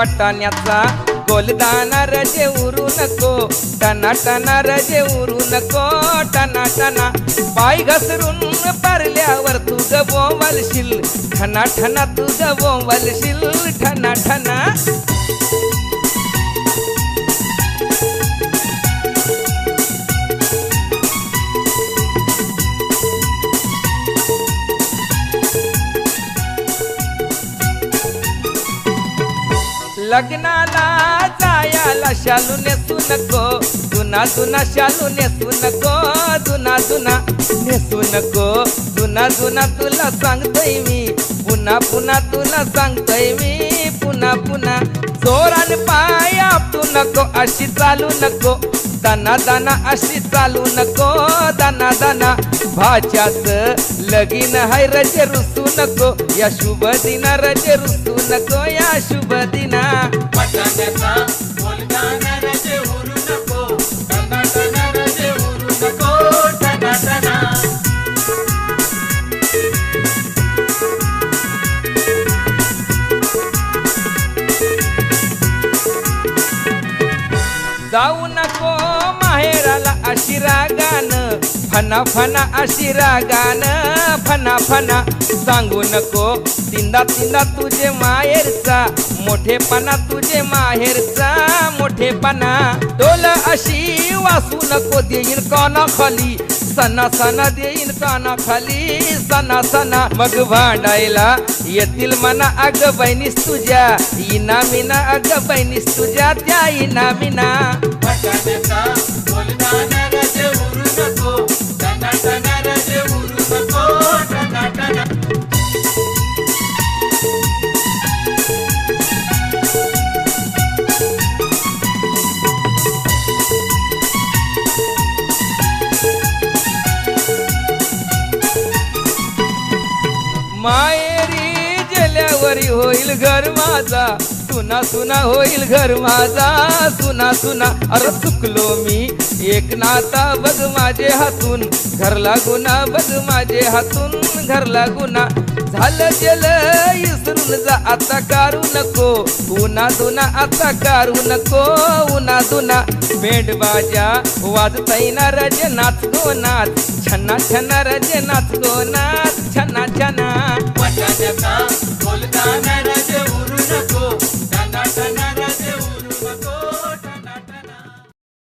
वाटाण्याचा गोलदाना रजे उरू नको. टना टना रजे उरू नको. टना टना पाय घसरून पारल्यावर तू ग बोंबलशील ठना ठना तू ग बोंबलशील ठना ठना लग्नाला जायाला शालू नेसू नको. जुना जुना शालू नेसू नको. जुना जुना नेसू नको. जुना जुना तुला सांगतोय मी. पुन्हा पुन्हा तुला सांगतोय मी. पुन्हा पुन्हा जोरान पाय तू नको. अशी चालू नको. दाना दाना अशी चालू नको. दाना दाना भाच्याच लगीन हाय रजे रुसू नको या शुभ दिना रजे रुसू नको या शुभ दिना. वाटाण्याचा फना फना अशी रागान फना फना सांगू नको. तिंदा तिंदा तुझे माहेरचा मोठेपणा तुझे माहेरचा मोठेपणा. डोल अशी वासू नको देईन काना खाली सना सना देईन काना खाली सना सना मग भांडायला येतील मना अग बहिणीस तुझ्या इना मिना अग बहिणीस तुझ्या त्या इना मिना मायरी जेल्यावरी होईल घर माझा. सुना सुना होईल घर माझा. सुना सुना अरे चुकलो मी. एक नाता बघ माझे हातून. घर गुन्हा बघ माझे हातून. घर गुन्हा. झालं गेलं इसरून जा. आता कारू नको. उन्हा दुना आता कारू नको. उन्हा दुना बेंड बाजा वाजताईना रजे नाच गो नाच. छन्ना छन्ना रजे नाच गो नाच छन्ना छन्ना. वाटाण्याचा बोलताना